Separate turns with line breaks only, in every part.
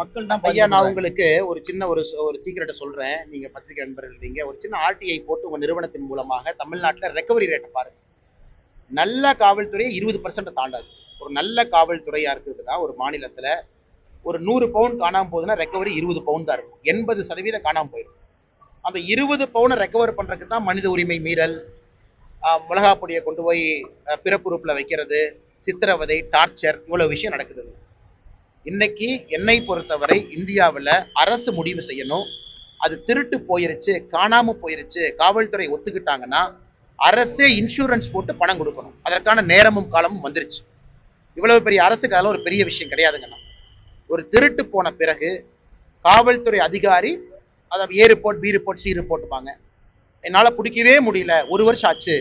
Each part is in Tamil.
மக்கள் தான்
ஐயா நான் உங்களுக்கு ஒரு சின்ன ஒரு ஒரு சீக்கிரட்டை சொல்றேன். நீங்க பத்திரிகை நண்பர்கள் நீங்க ஒரு சின்ன ஆர்டிஐ போட்டு உங்க நிறுவனத்தின் மூலமாக தமிழ்நாட்டுல ரெக்கவரி ரேட்டை பாருங்க. நல்ல காவல்துறை இருபது பர்சன்ட் தாண்டாது. ஒரு நல்ல காவல்துறையா இருக்குதுன்னா ஒரு மாநிலத்துல ஒரு நூறு பவுன் காணாம போகுதுன்னா ரெக்கவரி இருபது பவுன் தான் இருக்கும். எண்பது சதவீதம் காணாம போயிடும். அந்த இருபது பவுனை ரெக்கவர் பண்றதுக்கு தான் மனித உரிமை மீறல் ஆஹ் மிளகா பொடியை கொண்டு போய் பிறப்புறுப்பில் பிறப்புறுப்புல வைக்கிறது சித்திரவதை டார்ச்சர் இவ்வளோ விஷயம் நடக்குது. இன்னைக்கு என்னை பொறுத்தவரை இந்தியாவில் அரசு முடிவு செய்யணும். அது திருட்டு போயிருச்சு காணாம போயிருச்சு காவல்துறை ஒத்துக்கிட்டாங்கன்னா அரசே இன்சூரன்ஸ் போட்டு பணம் கொடுக்கணும். அதற்கான நேரமும் காலமும் வந்துருச்சு. இவ்வளவு பெரிய அரசுக்கு அதெல்லாம் ஒரு பெரிய விஷயம் கிடையாதுங்கண்ணா. ஒரு திருட்டு போன பிறகு காவல்துறை அதிகாரி அதாவது A report B report C ரிப்போர்ட்டுப்பாங்க என்னால் பிடிக்கவே முடியல. ஒரு வருஷம் ஆச்சு.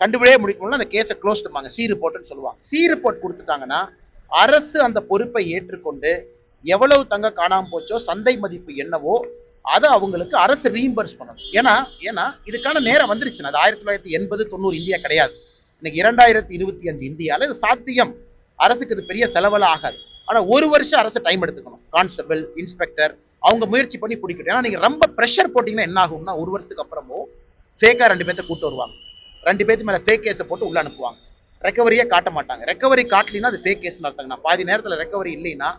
கண்டுபிடியே முடிக்கணும்னா அந்த கேஸை க்ளோஸ் பண்ணுவாங்க சி ரிப்போர்ட்னு சொல்லுவாங்க. சி ரிப்போர்ட் கொடுத்துட்டாங்கன்னா அரசு அந்த பொறுப்பை ஏற்றுக்கொண்டு எவ்வளவு தங்க காணாமல் போச்சோ சந்தை மதிப்பு என்னவோ அதை அவங்களுக்கு அரசு ரீஇம்பர்ஸ் பண்ணணும். ஏன்னா ஏன்னா இதுக்கான நேரம் வந்துருச்சு அது ஆயிரத்தி தொள்ளாயிரத்தி எண்பது தொண்ணூறு இந்தியா கிடையாது. இன்னைக்கு இரண்டாயிரத்தி இருபத்தி அஞ்சு இந்தியாவில் இது சாத்தியம். அரசுக்கு இது பெரிய செலவெல்லாம் ஆகாது. ஆனால் ஒரு வருஷம் அரசு டைம் எடுத்துக்கணும். கான்ஸ்டபிள் இன்ஸ்பெக்டர் அவங்க முயற்சி பண்ணி பிடிக்கணும் ஏன்னா நீங்கள் ரொம்ப ப்ரெஷர் போட்டிங்கன்னா என்ன ஆகும்னா ஒரு வருஷத்துக்கு அப்புறமோ ஃபேக்காக ரெண்டு பேர்த்த கூட்டு வருவாங்க. ரெண்டு பேர்த்து மேலே ஃபேக் கேஸை போட்டு உள்ள அனுப்புவாங்க. ரெக்கவரியே காட்ட மாட்டாங்க. ரெக்கவரி காட்டலினா அது ஃபேக் கேஸ் நடத்தாங்கண்ணா பாதி நேரத்தில் ரெக்கவரி இல்லைன்னா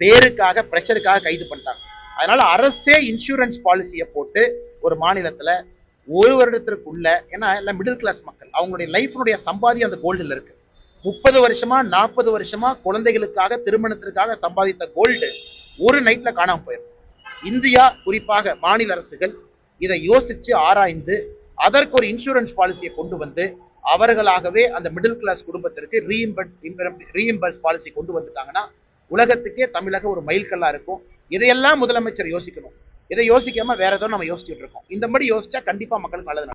பேருக்காக ப்ரெஷருக்காக கைது பண்ணிட்டாங்க. அதனால அரசே இன்சூரன்ஸ் பாலிசியை போட்டு ஒரு மாநிலத்துல ஒரு வருடத்திற்குள்ள ஏன்னா எல்லாம் மிடில் கிளாஸ் மக்கள் அவங்களுடைய லைஃப்னுடைய சம்பாதியம் அந்த கோல்டுல இருக்கு. முப்பது வருஷமா நாற்பது வருஷமா குழந்தைகளுக்காக திருமணத்திற்காக சம்பாதித்த கோல்டு ஒரு நைட்ல காணாமல் போயிடும் இந்தியா குறிப்பாக மாநில அரசுகள் இதை யோசிச்சு ஆராய்ந்து அதற்கு ஒரு இன்சூரன்ஸ் பாலிசியை கொண்டு வந்து அவர்களாகவே அந்த மிடில் கிளாஸ் குடும்பத்திற்கு ரீஇம்பர்ட் ரீஇம்பர்ஸ் பாலிசி கொண்டு வந்துட்டாங்கன்னா உலகத்துக்கே தமிழக ஒரு மைல்கல்லா இருக்கும். இதையெல்லாம் முதலமைச்சர் யோசிக்கணும். இதை யோசிக்காம வேற ஏதோ நம்ம யோசிச்சுட்டு இருக்கோம். இந்த மாதிரி யோசிச்சா கண்டிப்பா மக்களுக்கு நல்லது